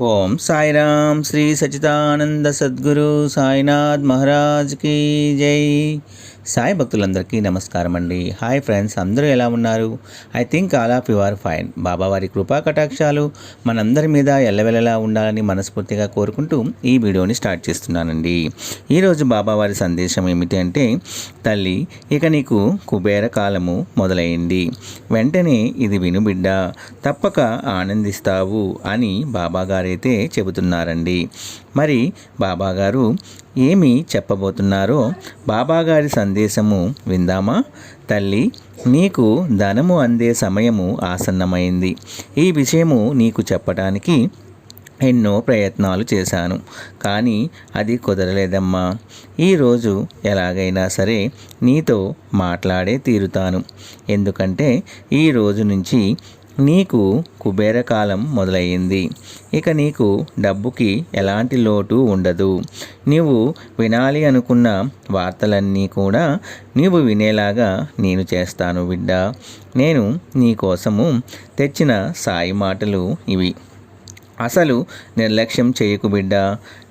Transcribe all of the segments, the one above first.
ఓం సాయిరామ్ శ్రీ సచిదానంద సద్గురు సాయినాథ్ మహారాజ్ కీ జై. సాయి భక్తులందరికీ నమస్కారం అండి హాయ్ ఫ్రెండ్స్ అందరూ ఎలా ఉన్నారు? I think all of you are fine. బాబావారి కృపా కటాక్షాలు మనందరి మీద ఎల్లవెల్లలా ఉండాలని మనస్ఫూర్తిగా కోరుకుంటూ ఈ వీడియోని స్టార్ట్ చేస్తున్నానండి. ఈరోజు బాబావారి సందేశం ఏమిటి అంటే తల్లి ఇక నీకు కుబేర కాలము మొదలైంది. వెంటనే ఇది విను బిడ్డ తప్పక ఆనందిస్తావు అని బాబాగారైతే చెబుతున్నారండి. మరి బాబాగారు ఏమి చెప్పబోతున్నారో బాబాగారి సందేశము విందామా? తల్లి నీకు ధనము అందే సమయము ఆసన్నమైంది. ఈ విషయము నీకు చెప్పటానికి ఎన్నో ప్రయత్నాలు చేశాను. కానీ అది కుదరలేదమ్మా. ఈరోజు ఎలాగైనా సరే నీతో మాట్లాడే తీరుతాను. ఎందుకంటే ఈ రోజు నుంచి నీకు కుబేరకాలం మొదలయ్యింది. ఇక నీకు డబ్బుకి ఎలాంటి లోటు ఉండదు. నీవు వినాలి అనుకున్న వార్తలన్నీ కూడా నీవు వినేలాగా నేను చేస్తాను బిడ్డ. నేను నీ కోసము తెచ్చిన సాయి మాటలు ఇవి. అసలు నిర్లక్ష్యం చేయకు బిడ్డ.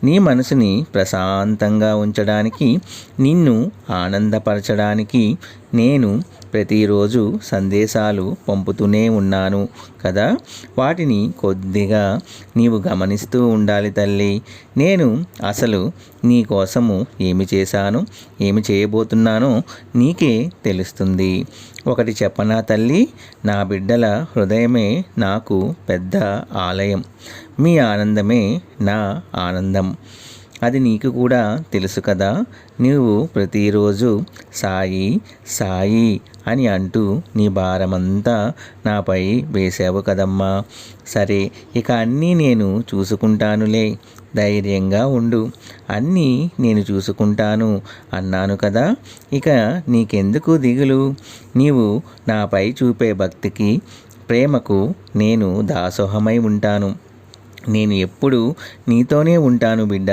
నీ మనసుని ప్రశాంతంగా ఉంచడానికి నిన్ను ఆనందపరచడానికి నేను ప్రతిరోజు సందేశాలు పంపుతూనే ఉన్నాను కదా? వాటిని కొద్దిగా నీవు గమనిస్తూ ఉండాలి తల్లి. నేను అసలు నీ కోసము ఏమి చేశాను? ఏమి చేయబోతున్నానో నీకే తెలుస్తుంది. ఒకటి చెప్పనా తల్లి? నా బిడ్డల హృదయమే నాకు పెద్ద ఆలయం. మీ ఆనందమే నా ఆనందం. అది నీకు కూడా తెలుసు కదా. నీవు ప్రతిరోజు సాయి సాయి అని అంటూ నీ భారమంతా నాపై వేసావు కదమ్మా. సరే ఇక అన్నీ నేను చూసుకుంటానులే. ధైర్యంగా ఉండు. అన్నీ నేను చూసుకుంటాను అన్నాను కదా. ఇక నీకెందుకు దిగులు? నీవు నాపై చూపే భక్తికి ప్రేమకు నేను దాసోహమై ఉంటాను. నేను ఎప్పుడు నీతోనే ఉంటాను బిడ్డ.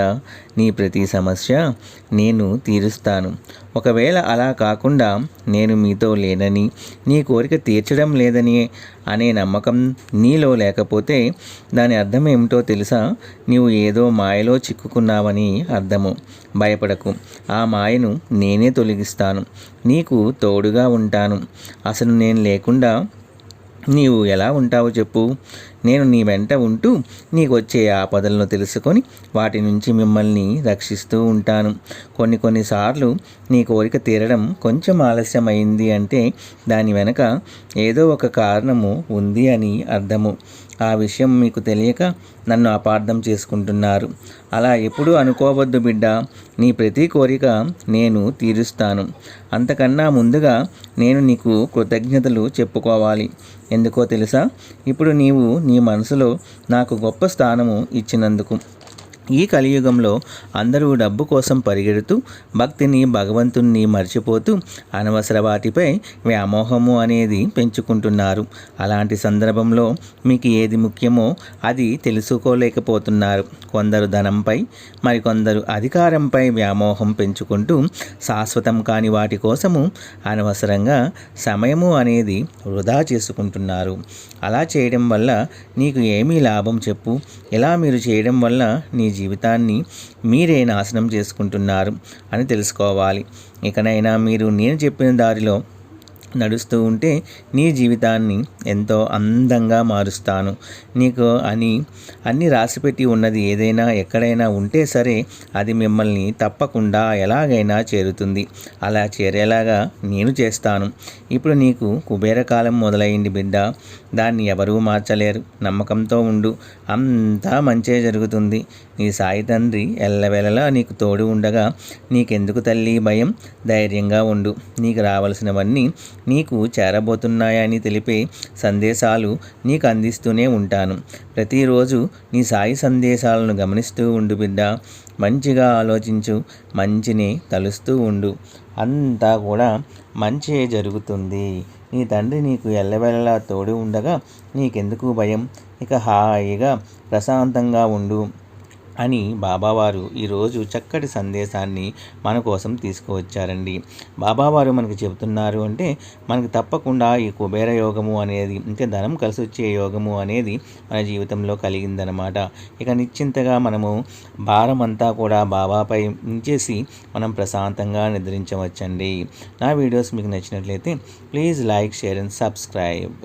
నీ ప్రతి సమస్య నేను తీరుస్తాను. ఒకవేళ అలా కాకుండా నేను మీతో లేనని నీ కోరిక తీర్చడం లేదని అనే నమ్మకం నీలో లేకపోతే దాని అర్థం ఏమిటో తెలుసా? నీవు ఏదో మాయలో చిక్కుకున్నావని అర్థము. భయపడకు. ఆ మాయను నేనే తొలగిస్తాను. నీకు తోడుగా ఉంటాను. అసలు నేను లేకుండా నీవు ఎలా ఉంటావో చెప్పు. నేను నీ వెంట ఉంటూ నీకు వచ్చే ఆపదలను తెలుసుకొని వాటి నుంచి మిమ్మల్ని రక్షిస్తూ ఉంటాను. కొన్ని కొన్నిసార్లు నీ కోరిక తీరడం కొంచెం ఆలస్యమైంది అంటే దాని వెనక ఏదో ఒక కారణము ఉంది అని అర్థము. ఆ విషయం మీకు తెలియక నన్ను అపార్థం చేసుకుంటున్నారు. అలా ఎప్పుడూ అనుకోవద్దు బిడ్డ. నీ ప్రతి కోరిక నేను తీరుస్తాను. అంతకన్నా ముందుగా నేను నీకు కృతజ్ఞతలు చెప్పుకోవాలి. ఎందుకో తెలుసా? ఇప్పుడు నీవు నీ మనసులో నాకు గొప్ప స్థానము ఇచ్చినందుకు. ఈ కలియుగంలో అందరూ డబ్బు కోసం పరిగెడుతూ భక్తిని భగవంతుణ్ణి మర్చిపోతూ అనవసర వాటిపై వ్యామోహము అనేది పెంచుకుంటున్నారు. అలాంటి సందర్భంలో మీకు ఏది ముఖ్యమో అది తెలుసుకోలేకపోతున్నారు. కొందరు ధనంపై మరికొందరు అధికారంపై వ్యామోహం పెంచుకుంటూ శాశ్వతం కాని వాటి కోసము అనవసరంగా సమయము అనేది వృధా చేసుకుంటున్నారు. అలా చేయడం వల్ల నీకు ఏమీ లాభం చెప్పు. ఇలా మీరు చేయడం వల్ల నీ జీవితాన్ని మీరే నాశనం చేసుకుంటున్నారు అని తెలుసుకోవాలి. ఇకనైనా మీరు నేను చెప్పిన దారిలో నడుస్తూ ఉంటే నీ జీవితాన్ని ఎంతో అందంగా మారుస్తాను. నీకు అని అన్ని రాసిపెట్టి ఉన్నది ఏదైనా ఎక్కడైనా ఉంటే సరే అది మిమ్మల్ని తప్పకుండా ఎలాగైనా చేరుతుంది. అలా చేరేలాగా నేను చేస్తాను. ఇప్పుడు నీకు కుబేరకాలం మొదలైంది బిడ్డ. దాన్ని ఎవరూ మార్చలేరు. నమ్మకంతో ఉండు. అంతా మంచే జరుగుతుంది. నీ సాయి తండ్రి ఎల్లవేళలా నీకు తోడు ఉండగా నీకెందుకు తల్లి భయం? ధైర్యంగా ఉండు. నీకు రావలసినవన్నీ నీకు చేరబోతున్నాయని తెలిపే సందేశాలు నీకు అందిస్తూనే ఉంటాను. ప్రతిరోజు నీ సాయి సందేశాలను గమనిస్తూ ఉండు బిడ్డ. మంచిగా ఆలోచించు మంచిని తలుస్తూ ఉండు. అంతా కూడా మంచి జరుగుతుంది. నీ తండ్రి నీకు ఎల్లవెల్లలా తోడు ఉండగా నీకెందుకు భయం? ఇక హాయిగా ప్రశాంతంగా ఉండు. అని బాబావారు ఈరోజు చక్కటి సందేశాన్ని మన కోసం తీసుకువచ్చారండి. బాబావారు మనకు చెబుతున్నారు అంటే మనకు తప్పకుండా ఈ కుబేర యోగము అనేది అంటే ధనం కలిసి వచ్చే యోగము అనేది మన జీవితంలో కలిగిందనమాట ఇక నిశ్చింతగా మనము భారం అంతా కూడా బాబాపై ఉంచేసి మనం ప్రశాంతంగా నిద్రించవచ్చండి. నా వీడియోస్ మీకు నచ్చినట్లయితే please like share and subscribe.